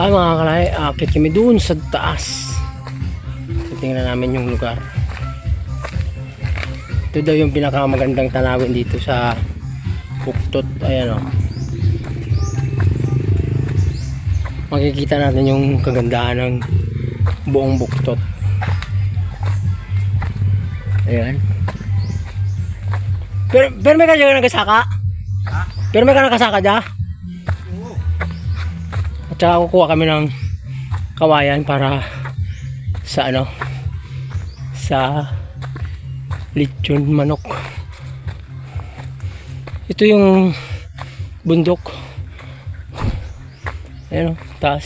Ay mga kalay, akit kami doon sa taas. Tingnan namin yung lugar. Ito daw yung pinakamagandang tanawin dito sa Buktot. Ayan o. Makikita natin yung kagandahan ng buong Buktot. Ayan. Pero, pero may ka dyan nagasaka? Pero may ka nakasaka dyan? At saka kukuha kami ng kawayan para sa ano sa lechon manok. Ito yung bundok. Ayan o, taas.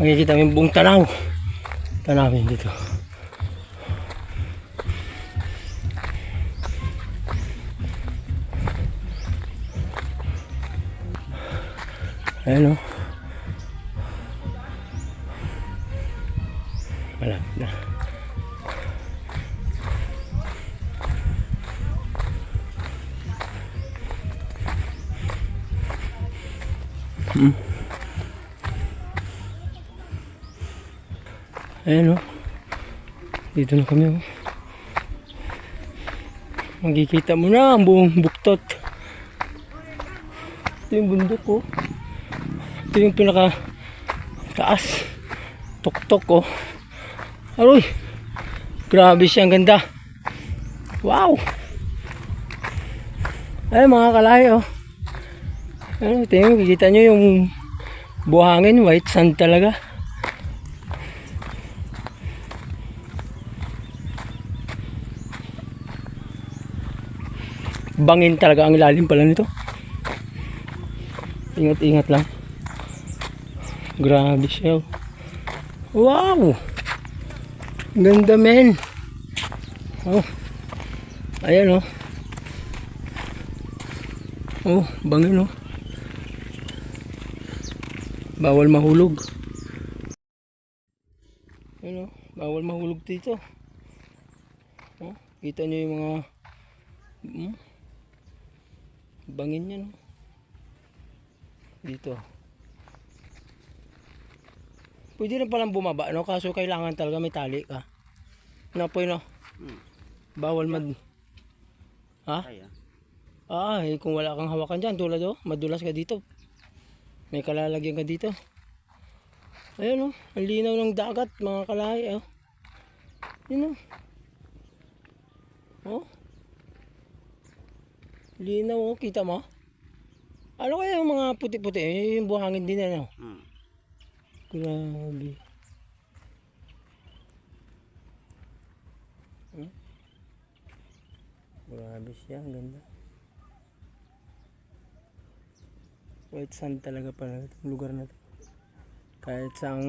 Makikita mo yung buong tanaw. Tanawin dito. Ayan o. Malapit na. Hmm. Ayan o. Dito na kami o. Magkikita mo na ang buong buktot. Ito yung bundok o. Ito yung pinaka taas. Tuktok oh. Aroy. Grabe siya, ang ganda. Wow. Ay mga kalay oh. Ano, tingnan, kikita nyo yung buhangin, white sand talaga. Bangin talaga ang ilalim pala nito. Ingat-ingat lang. Grabe siya. oh. Wow! Ganda men. Oh. Ayan oh. Oh, bangin oh. Bawal mahulog. Ayan oh, bawal mahulog dito. Oh, kita nyo yung mga hmm? bangin yan oh. Dito. Pwede rin palang bumaba, no? Kaso kailangan talaga may tali ka. No, po, no? Bawal mag... Ha? Kaya. Ah, eh, kung wala kang hawakan dyan, tulad oh, madulas ka dito. May kalalagyan ka dito. Ayun oh, ang linaw ng dagat, mga kalahi, oh. Yun oh. Oh. Linaw oh, kita mo? Ano kaya yung mga puti-puti? Yung buhangin din ano? Hmm. Grabe. Hmm? Grabe siya, ang ganda. White sand talaga pala itong lugar na to. Kahit sa ang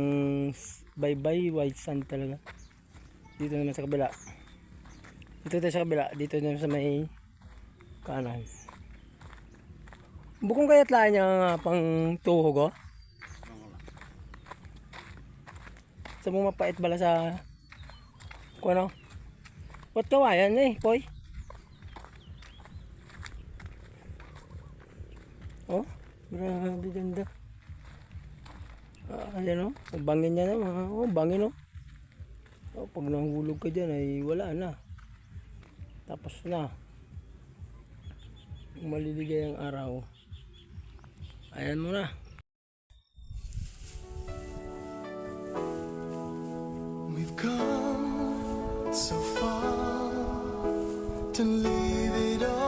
bye-bye, white sand talaga. Dito naman sa kabila. Dito tayo sa kabila. Dito naman sa may kanan. Bukong kaya't laan niya nga pang tuhog oh. Sa mo mapait bala sa kung ano? What kawayan eh, boy? Oh, grabe ganda. Ah, ayan oh, ang bangin niya na mga, oh, bangin oh. Oh, pag nahulog ka dyan ay wala na. Tapos na. Maliligay ang araw. Ayan mo na. We've come so far to leave it all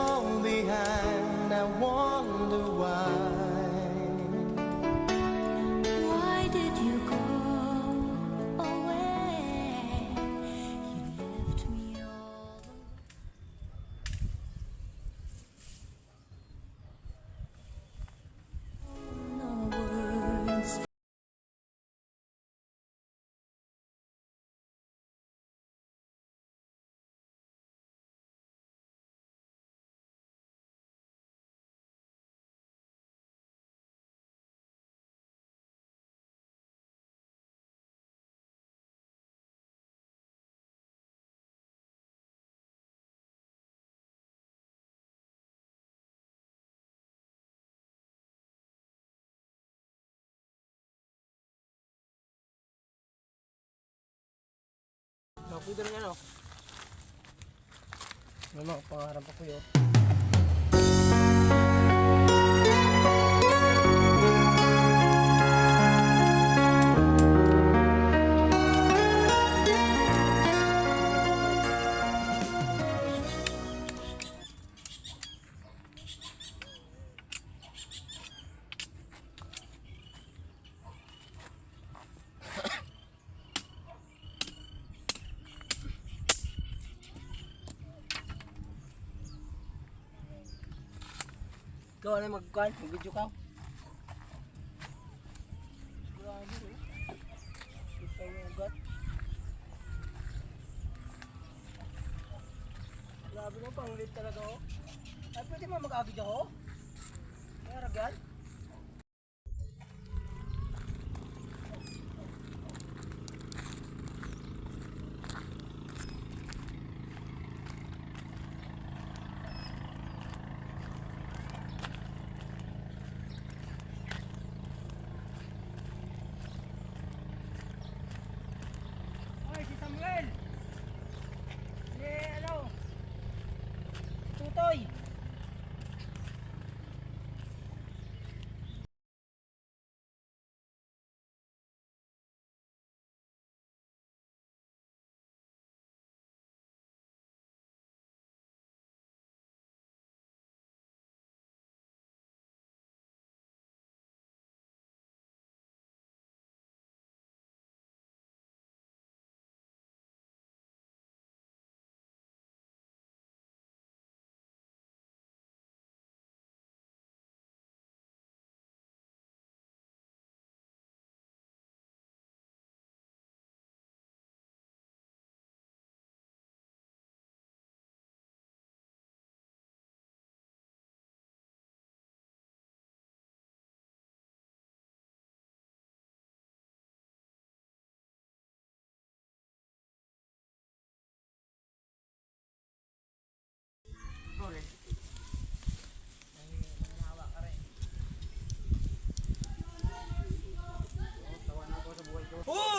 Dito rin ano. Ano, pangarap ako yun. Ikaw ano magkuhan? Mag-video ka? Grabe eh. Kita yung ugat. Grabe mo, panglit talaga oh. Ay, pwede mo mag-agid ako? Meron yan?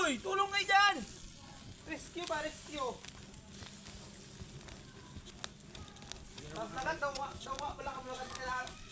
Uy! Tulong kayo dyan! Rescue ba? Rescue! Pagkakat, dawa, dawa, wala ka wala ka